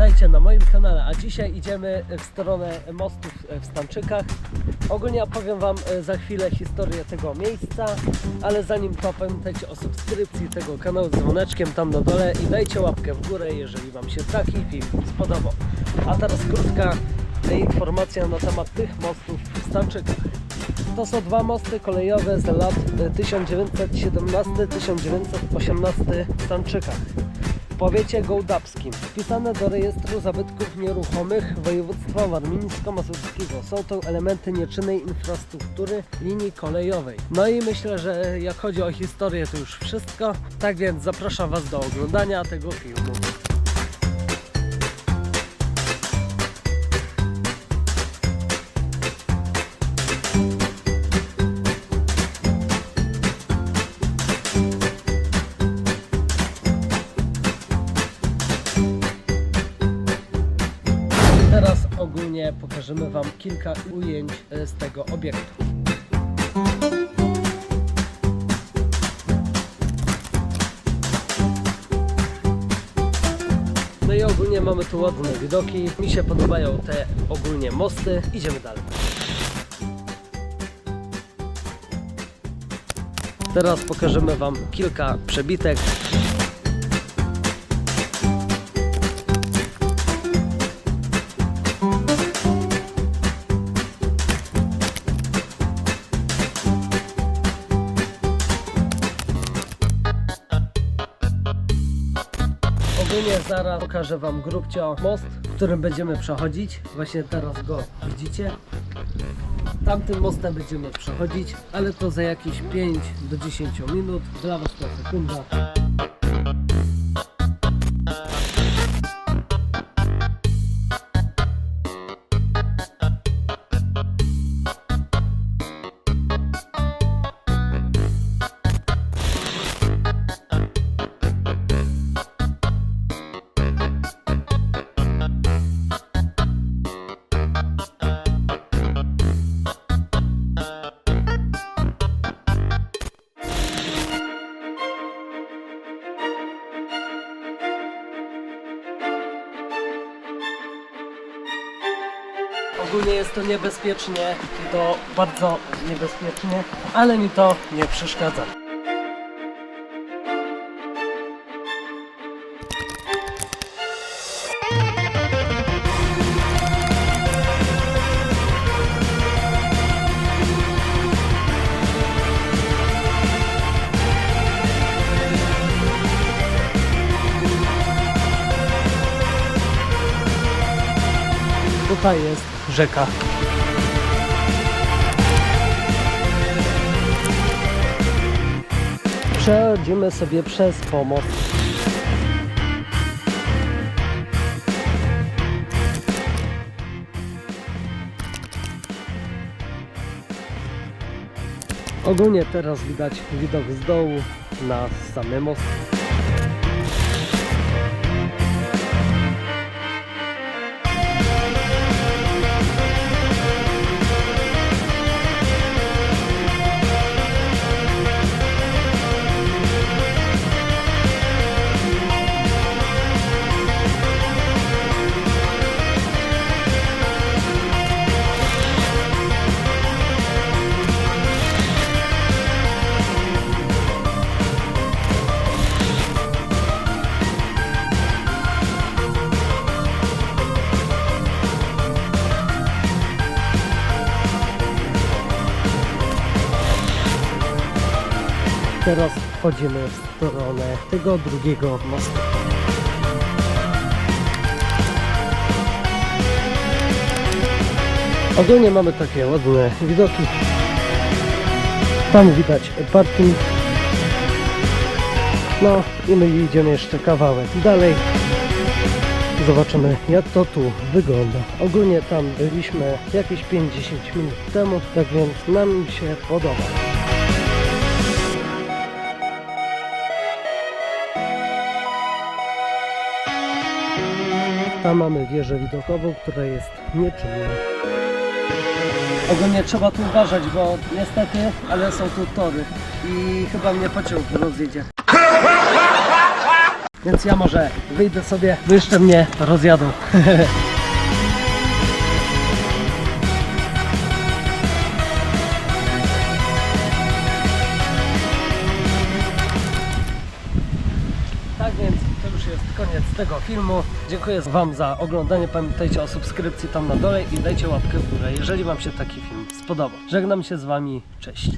witajcie na moim kanale, a dzisiaj idziemy w stronę mostów w Stanczykach. Ogólnie opowiem Wam e, za chwilę historię tego miejsca, ale zanim to pamiętajcie o subskrypcji tego kanału z dzwoneczkiem tam na dole i dajcie łapkę w górę, jeżeli Wam się taki film spodobał. A teraz krótka informacja na temat tych mostów w Stanczykach. To są dwa mosty kolejowe z lat e, 1917-1918 w Stanczykach powiecie gołdapskim. Wpisane do rejestru zabytków nieruchomych województwa warmińsko-mazurskiego. Są to elementy nieczynnej infrastruktury linii kolejowej. No i myślę, że jak chodzi o historię to już wszystko. Tak więc zapraszam Was do oglądania tego filmu. Ogólnie pokażemy Wam kilka ujęć e, z tego obiektu. No i ogólnie mamy tu ładne widoki. Mi się podobają te ogólnie mosty. Idziemy dalej. Teraz pokażemy Wam kilka przebitek. Ogólnie zaraz pokażę Wam grubcio most, którym będziemy przechodzić. Właśnie teraz go widzicie. Tamtym mostem będziemy przechodzić, ale to za jakieś 5 do 10 minut. Dla Was to sekunda. Ogólnie jest to niebezpiecznie, to bardzo niebezpiecznie, ale mi to nie przeszkadza. Tutaj jest rzeka. Przechodzimy sobie przez pomost. Ogólnie teraz widać widok z dołu na samy most. Teraz wchodzimy w stronę tego drugiego mostu. Ogólnie mamy takie ładne widoki. Tam widać parking. No i my idziemy jeszcze kawałek dalej. Zobaczymy jak to tu wygląda. Ogólnie tam byliśmy jakieś 50 minut temu, tak więc nam się podoba. Tam mamy wieżę widokową, która jest nieczynna. Ogólnie trzeba tu uważać, bo niestety, ale są tu tory i chyba mnie pociąg rozjedzie. Więc ja może wyjdę sobie, bo jeszcze mnie rozjadą. to już jest koniec tego filmu. Dziękuję Wam za oglądanie. Pamiętajcie o subskrypcji tam na dole i dajcie łapkę w górę, jeżeli Wam się taki film spodobał. Żegnam się z Wami. Cześć.